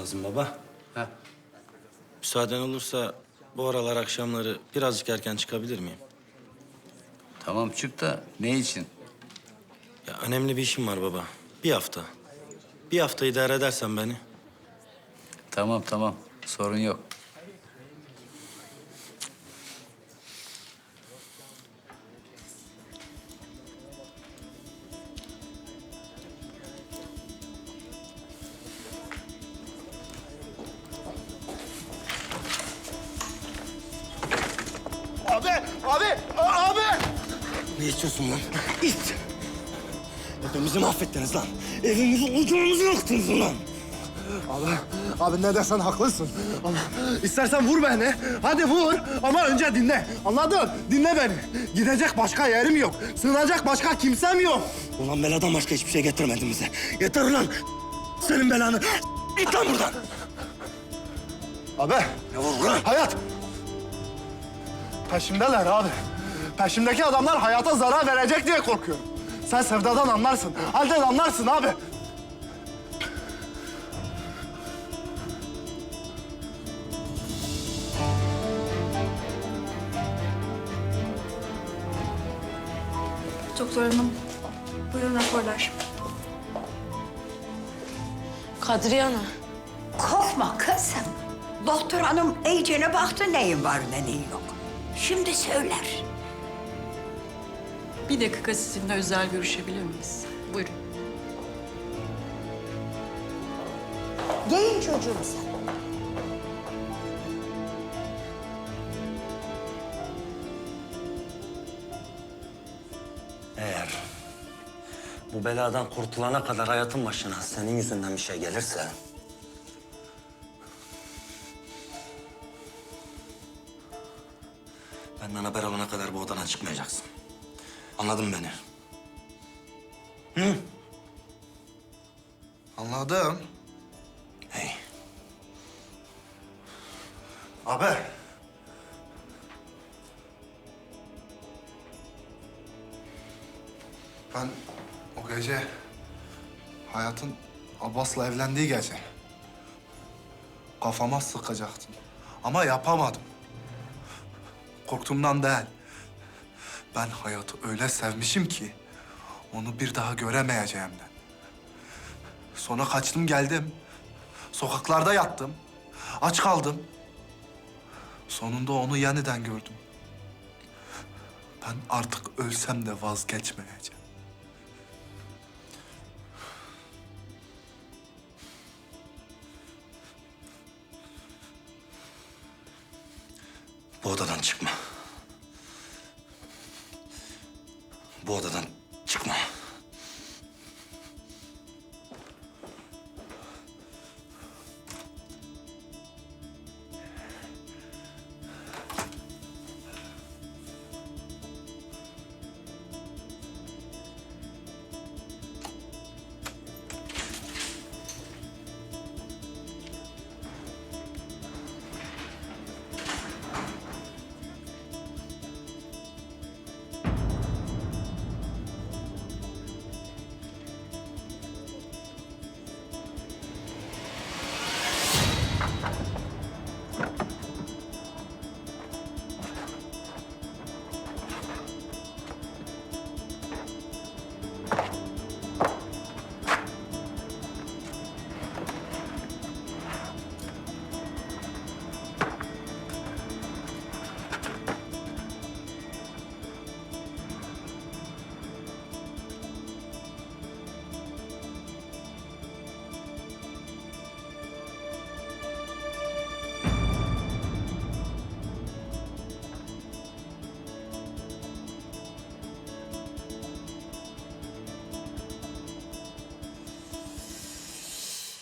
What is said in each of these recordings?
lazım baba. Ha. Müsaaden olursa bu aralar akşamları birazcık erken çıkabilir miyim? Tamam çık da ne için? Ya önemli bir işim var baba. Bir hafta. Bir hafta idare edersen beni. Tamam tamam sorun yok. Abi, abi, abi! Ne istiyorsun lan? İt! Hepimizi mahvettiniz lan. Evimizi, ocağımızı yaktınız ulan. Abi, abi ne dersen haklısın. Ama istersen vur beni. Hadi vur ama önce dinle. Anladın? Dinle beni. Gidecek başka yerim yok. Sığınacak başka kimsem yok. Ulan beladan başka hiçbir şey getirmedin bize. Yeter ulan. Senin belanı. Git lan buradan. Abi, Ne var ulan? hayat. Peşimdeler abi. Peşimdeki adamlar hayata zarar verecek diye korkuyorum. Sen sevdadan anlarsın. Halden anlarsın abi. Doktor hanım, buyurun raporlar. Kadriye Ana. Korkma kızım. Doktor hanım iyicene baktı neyin var ne neyin yok. Şimdi söyler. Bir dakika sizinle özel görüşebilir miyiz? Buyurun. Giyin çocuğum sen. Eğer bu beladan kurtulana kadar hayatın başına senin yüzünden bir şey gelirse... Benden haber alana kadar bu odadan çıkmayacaksın. Anladın mı beni? Anladım. Hey. Abi. Ben o gece hayatın Abbas'la evlendiği gece kafama sıkacaktım. Ama yapamadım. Korktuğumdan değil. Ben hayatı öyle sevmişim ki onu bir daha göremeyeceğimden. Sonra kaçtım geldim. Sokaklarda yattım. Aç kaldım. Sonunda onu yeniden gördüm. Ben artık ölsem de vazgeçmeyeceğim. Bu odadan çıkma. Bu odadan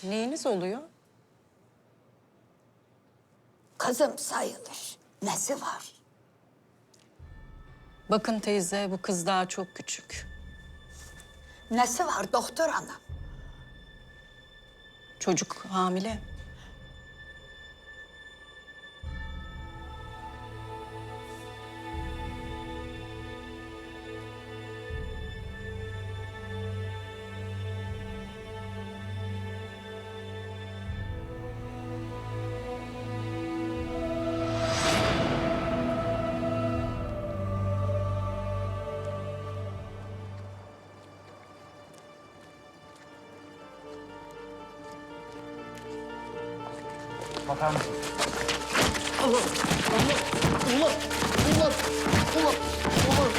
Neyiniz oluyor? Kızım sayılır. Nesi var? Bakın teyze, bu kız daha çok küçük. Nesi var doktor hanım? Çocuk hamile. Bakar mısın? Allah, Allah, Allah, Allah, Allah, Allah.